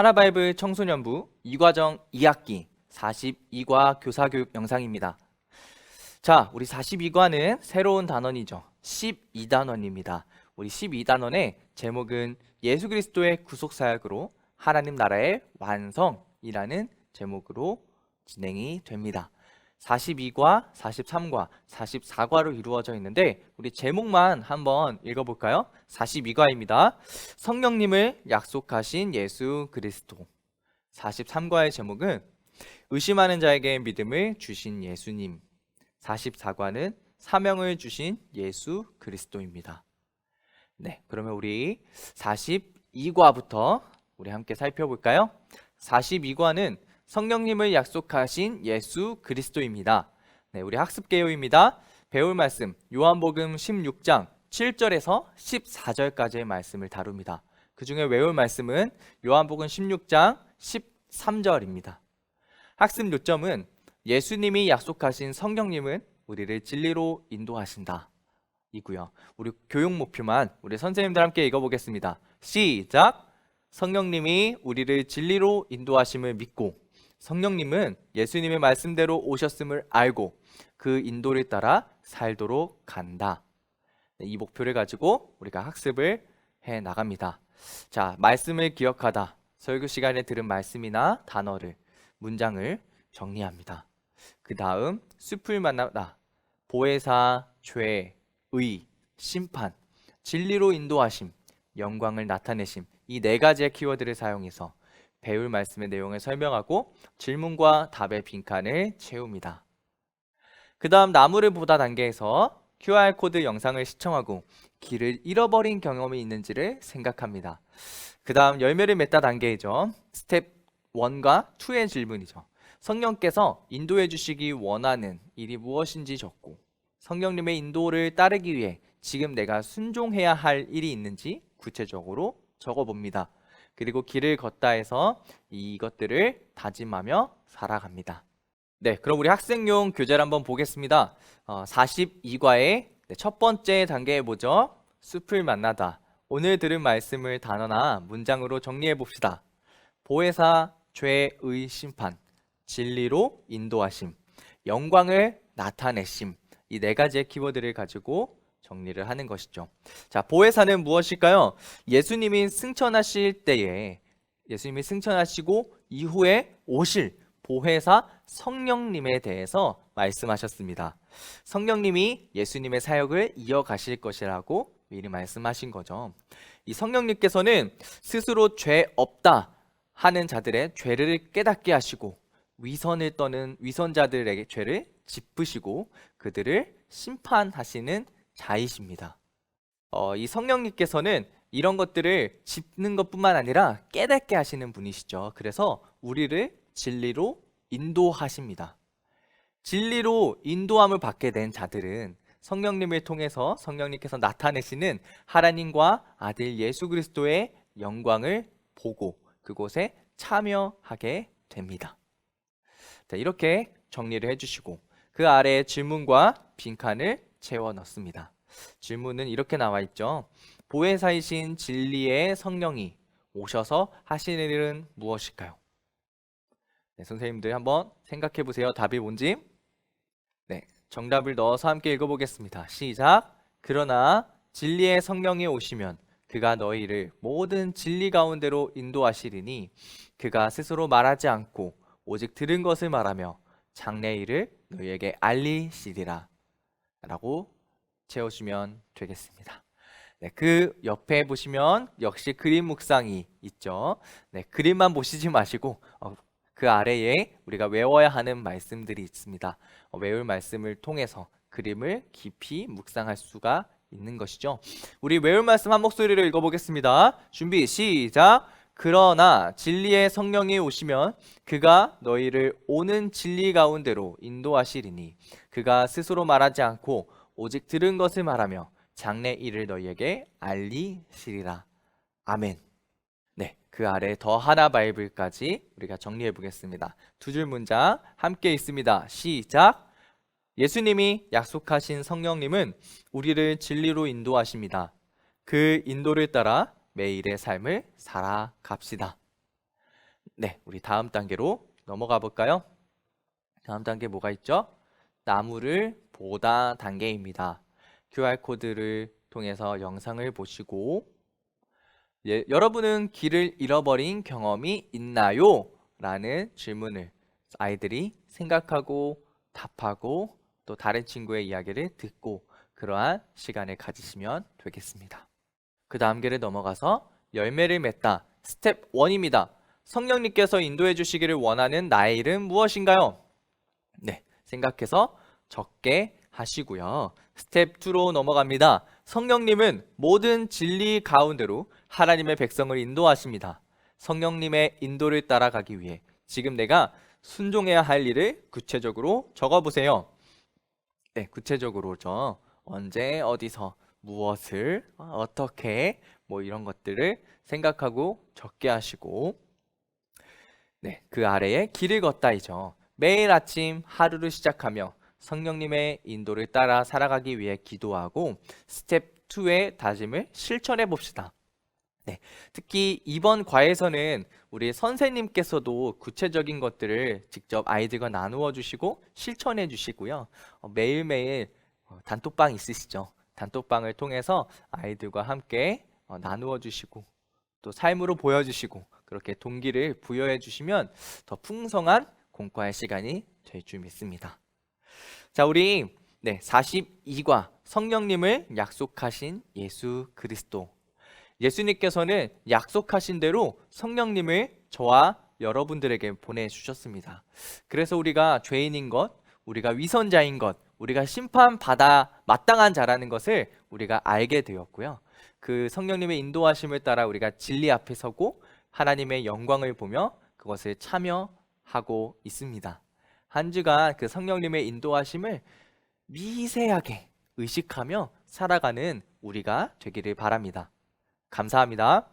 하나바이블 청소년부 2과정 2학기 42과 교사교육 영상입니다. 자, 우리 42과는 새로운 단원이죠. 12단원입니다. 우리 12단원의 제목은 예수 그리스도의 구속 사역으로 하나님 나라의 완성이라는 제목으로 진행이 됩니다. 42과, 43과, 44과로 이루어져 있는데 우리 제목만 한번 읽어볼까요? 42과입니다. 성령님을 약속하신 예수 그리스도. 43과의 제목은 의심하는 자에게 믿음을 주신 예수님. 44과는 사명을 주신 예수 그리스도입니다. 네, 그러면 우리 42과부터 우리 함께 살펴볼까요? 42과는 성령님을 약속하신 예수 그리스도입니다. 네, 우리 학습 개요입니다. 배울 말씀 요한복음 16장 7절에서 14절까지의 말씀을 다룹니다. 그 중에 외울 말씀은 요한복음 16장 13절입니다. 학습 요점은 예수님이 약속하신 성령님은 우리를 진리로 인도하신다. 이고요. 우리 교육 목표만 우리 선생님들 함께 읽어보겠습니다. 시작. 성령님이 우리를 진리로 인도하심을 믿고 성령님은 예수님의 말씀대로 오셨음을 알고 그 인도를 따라 살도록 간다. 네, 이 목표를 가지고 우리가 학습을 해 나갑니다. 자, 말씀을 기억하다. 설교 시간에 들은 말씀이나 단어를 문장을 정리합니다. 그 다음 숲을 만나다. 보혜사, 죄, 의, 심판, 진리로 인도하심, 영광을 나타내심 이 네 가지의 키워드를 사용해서 배울 말씀의 내용을 설명하고 질문과 답의 빈칸을 채웁니다. 그 다음 나무를 보다 단계에서 QR코드 영상을 시청하고 길을 잃어버린 경험이 있는지를 생각합니다. 그 다음 열매를 맺다 단계이죠. 스텝 1과 2의 질문이죠. 성령께서 인도해 주시기 원하는 일이 무엇인지 적고 성령님의 인도를 따르기 위해 지금 내가 순종해야 할 일이 있는지 구체적으로 적어 봅니다. 그리고 길을 걷다 해서 이것들을 다짐하며 살아갑니다. 네, 그럼 우리 학생용 교재를 한번 보겠습니다. 어, 42과의 첫 번째 단계에 보죠. 숲을 만나다. 오늘 들은 말씀을 단어나 문장으로 정리해 봅시다. 보혜사, 죄의 심판, 진리로 인도하심, 영광을 나타내심. 이 네 가지의 키워드를 가지고 정리를 하는 것이죠. 자, 보혜사는 무엇일까요? 예수님이 승천하실 때에 예수님이 승천하시고 이후에 오실 보혜사 성령님에 대해서 말씀하셨습니다. 성령님이 예수님의 사역을 이어가실 것이라고 미리 말씀하신 거죠. 이 성령님께서는 스스로 죄 없다 하는 자들의 죄를 깨닫게 하시고 위선을 떠는 위선자들에게 죄를 짚으시고 그들을 심판하시는 자이십니다. 어, 이 성령님께서는 이런 것들을 짚는 것뿐만 아니라 깨닫게 하시는 분이시죠. 그래서 우리를 진리로 인도하십니다. 진리로 인도함을 받게 된 자들은 성령님을 통해서 성령님께서 나타내시는 하나님과 아들 예수 그리스도의 영광을 보고 그곳에 참여하게 됩니다. 자, 이렇게 정리를 해주시고 그 아래에 질문과 빈칸을 채워 넣습니다. 질문은 이렇게 나와 있죠. 보혜사이신 진리의 성령이 오셔서 하시는 일은 무엇일까요? 네, 선생님들 한번 생각해 보세요. 답이 뭔지. 네, 정답을 넣어서 함께 읽어보겠습니다. 시작. 그러나 진리의 성령이 오시면 그가 너희를 모든 진리 가운데로 인도하시리니 그가 스스로 말하지 않고 오직 들은 것을 말하며 장래 일을 너희에게 알리시리라. 라고 채우시면 되겠습니다. 네, 그 옆에 보시면 역시 그림 묵상이 있죠. 네, 그림만 보시지 마시고 어, 그 아래에 우리가 외워야 하는 말씀들이 있습니다. 어, 외울 말씀을 통해서 그림을 깊이 묵상할 수가 있는 것이죠. 우리 외울 말씀 한 목소리로 읽어보겠습니다. 준비 시작. 그러나 진리의 성령이 오시면 그가 너희를 오는 진리 가운데로 인도하시리니 그가 스스로 말하지 않고 오직 들은 것을 말하며 장래 일을 너희에게 알리시리라. 아멘. 네, 그 아래 더 하나 바이블까지 우리가 정리해 보겠습니다. 두 줄 문장 함께 있습니다. 시작. 예수님이 약속하신 성령님은 우리를 진리로 인도하십니다. 그 인도를 따라 매일의 삶을 살아갑시다. 네, 우리 다음 단계로 넘어가 볼까요? 다음 단계 뭐가 있죠? 나무를 보다 단계입니다. QR코드를 통해서 영상을 보시고 예, 여러분은 길을 잃어버린 경험이 있나요? 라는 질문을 아이들이 생각하고 답하고 또 다른 친구의 이야기를 듣고 그러한 시간을 가지시면 되겠습니다. 그 다음 계를 넘어가서 열매를 맺다 스텝 1입니다. 성령님께서 인도해 주시기를 원하는 나의 일은 무엇인가요? 네, 생각해서 적게 하시고요. 스텝 2로 넘어갑니다. 성령님은 모든 진리 가운데로 하나님의 백성을 인도하십니다. 성령님의 인도를 따라가기 위해 지금 내가 순종해야 할 일을 구체적으로 적어보세요. 네, 구체적으로죠. 언제, 어디서, 무엇을, 어, 어떻게, 뭐 이런 것들을 생각하고 적게 하시고, 네, 그 아래에 길을 걷다이죠. 매일 아침 하루를 시작하며 성령님의 인도를 따라 살아가기 위해 기도하고 스텝 2의 다짐을 실천해 봅시다. 네, 특히 이번 과에서는 우리 선생님께서도 구체적인 것들을 직접 아이들과 나누어 주시고 실천해 주시고요. 어, 매일매일 어, 단톡방 있으시죠? 단톡방을 통해서 아이들과 함께 어, 나누어 주시고 또 삶으로 보여주시고 그렇게 동기를 부여해 주시면 더 풍성한 공과의 시간이 될 줄 믿습니다. 자, 우리 네, 42과 성령님을 약속하신 예수 그리스도. 예수님께서는 약속하신 대로 성령님을 저와 여러분들에게 보내주셨습니다. 그래서 우리가 죄인인 것, 우리가 위선자인 것, 우리가 심판받아 마땅한 자라는 것을 우리가 알게 되었고요. 그 성령님의 인도하심을 따라 우리가 진리 앞에 서고 하나님의 영광을 보며 그것을 참여하고 있습니다. 한 주간 그 성령님의 인도하심을 미세하게 의식하며 살아가는 우리가 되기를 바랍니다. 감사합니다.